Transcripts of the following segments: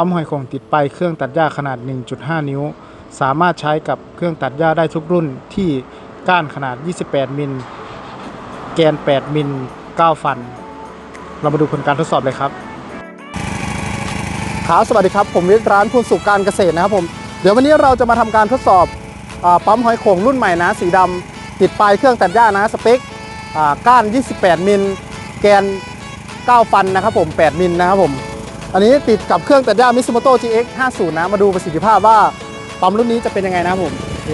ปั๊มหอยโข่งติดปลายเครื่องตัดหญ้าขนาด 1.5 นิ้ว สามารถใช้กับเครื่องตัดหญ้าได้ทุกรุ่นที่ก้านขนาด 28 มิล แกน 8 มิล 9 ฟัน เรามาดูผลการทดสอบเลยครับ ครับ สวัสดีครับ ผมวิทย์ร้านพูนสุขการเกษตรนะครับผม เดี๋ยววันนี้เราจะมาทำการทดสอบอปั๊มหอยโข่งรุ่นใหม่นะ สีดำติดปลายเครื่องตัดหญ้านะสเปคก้าน 28 มิล แกน 9 ฟันนะครับผม 8 มิลนะครับผม อันนี้ติดกับเครื่องตัดหญ้า Mitsumoto GX 50นะ มาดูประสิทธิภาพว่าปั๊มรุ่นนี้จะเป็นยังไงนะผมโอเค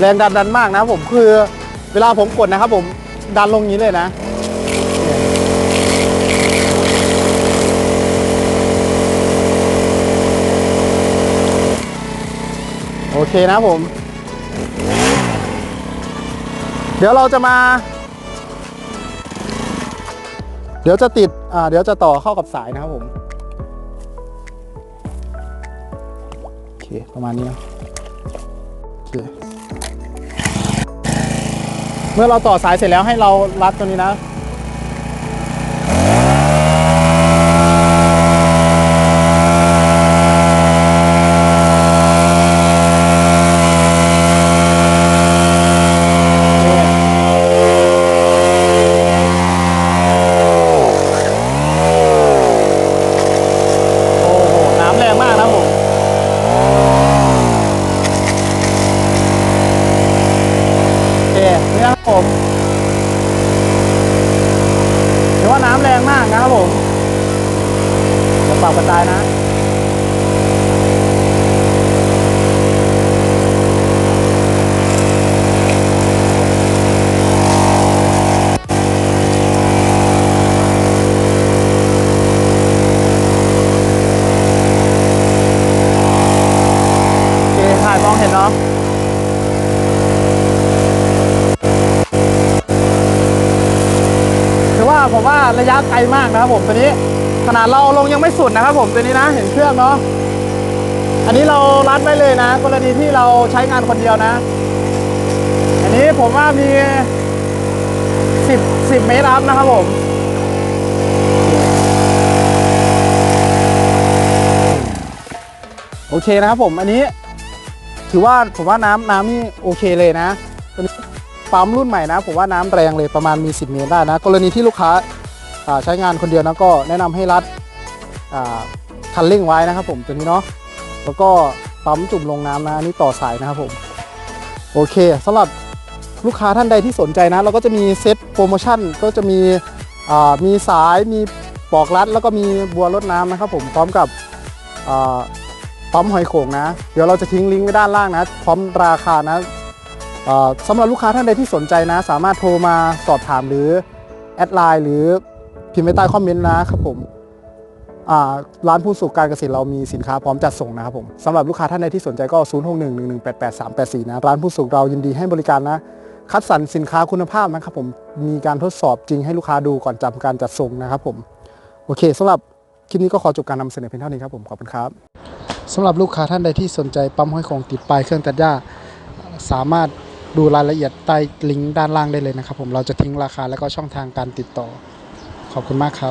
แรงดันดันมากนะผมคือเวลาผมกดนะครับผมดันลงนี้เลยนะ เคนะผม เดี๋ยวเราจะมา เดี๋ยวจะติดอ่าเดี๋ยวจะต่อเข้ากับสายนะครับผมโอเคประมาณนี้โอเคเมื่อเราต่อสายเสร็จแล้วให้เรารัดตัวนี้นะ โอ้โห น้ำแรงมากนะผม โอเค นี่นะครับผมถือว่าน้ำแรงมากนะครับผมเดี๋ยวปรับกระจายนะ โอเค ถ่ายมองเห็นเนาะ ถือว่า ผมว่าระยะไกลมากนะครับผมตัวนี้ขนาดเราลงยังไม่สุดนะครับผมตัวนี้นะเห็นเครื่องเนาะอันนี้เรารัดไว้เลยนะ กรณีที่เราใช้งานคนเดียวนะ อันนี้ผมว่ามี10 10เมตรอัพนะครับผมโอเคนะครับผมอันนี้ ถือว่าผมว่าน้ำน้ำนี่โอเคเลยนะตัวนี้ ปั๊มรุ่นใหม่นะ ผมว่าน้ำแรงเลยประมาณมี 10 เมตรได้นะ กรณีที่ลูกค้าใช้งานคนเดียวนะก็แนะนำให้รัดคันเร่งไว้นะครับผมตัวนี้เนาะแล้วก็ปั๊มจุ่มลงน้ำนะนี่ต่อสายนะครับผม โอเคสำหรับลูกค้าท่านใดที่สนใจนะ เราก็จะมีเซ็ตโปรโมชั่นก็จะมีมีสายมีปลอกรัด แล้วก็มีบัวรดน้ำนะครับผมพร้อมกับอ่าพร้อมหอยโข่งนะ เดี๋ยวเราจะทิ้งลิงก์ไว้ด้านล่างนะ พร้อมราคานะ สำหรับลูกค้าท่านใดที่สนใจนะ สามารถโทรมาสอบถามหรือแอดไลน์หรือพิมพ์ไว้ใต้คอมเมนต์นะครับผมร้านผู้สุขการเกษตรเรามีสินค้าพร้อมจัดส่งนะครับผมสำหรับลูกค้าท่านใดที่สนใจก็ 0 6 1 1 1 8 8 3 8 4 นะ ร้านผู้สุขเรายินดีให้บริการนะ คัดสรรสินค้าคุณภาพนะครับผมมีการทดสอบจริงให้ลูกค้าดูก่อนจำการจัดส่งนะครับผมโอเคสำหรับคลิปนี้ก็ขอจบการนำเสนอเพียงเท่านี้ครับผมขอบคุณครับสำหรับลูกค้าท่านใดที่สนใจปั๊มห้อยของติดปลายเครื่องตัดหญ้าสามารถ ดูรายละเอียดใต้ลิงก์ด้านล่างได้เลยนะครับผมเราจะทิ้งราคาและก็ช่องทางการติดต่อขอบคุณมากครับ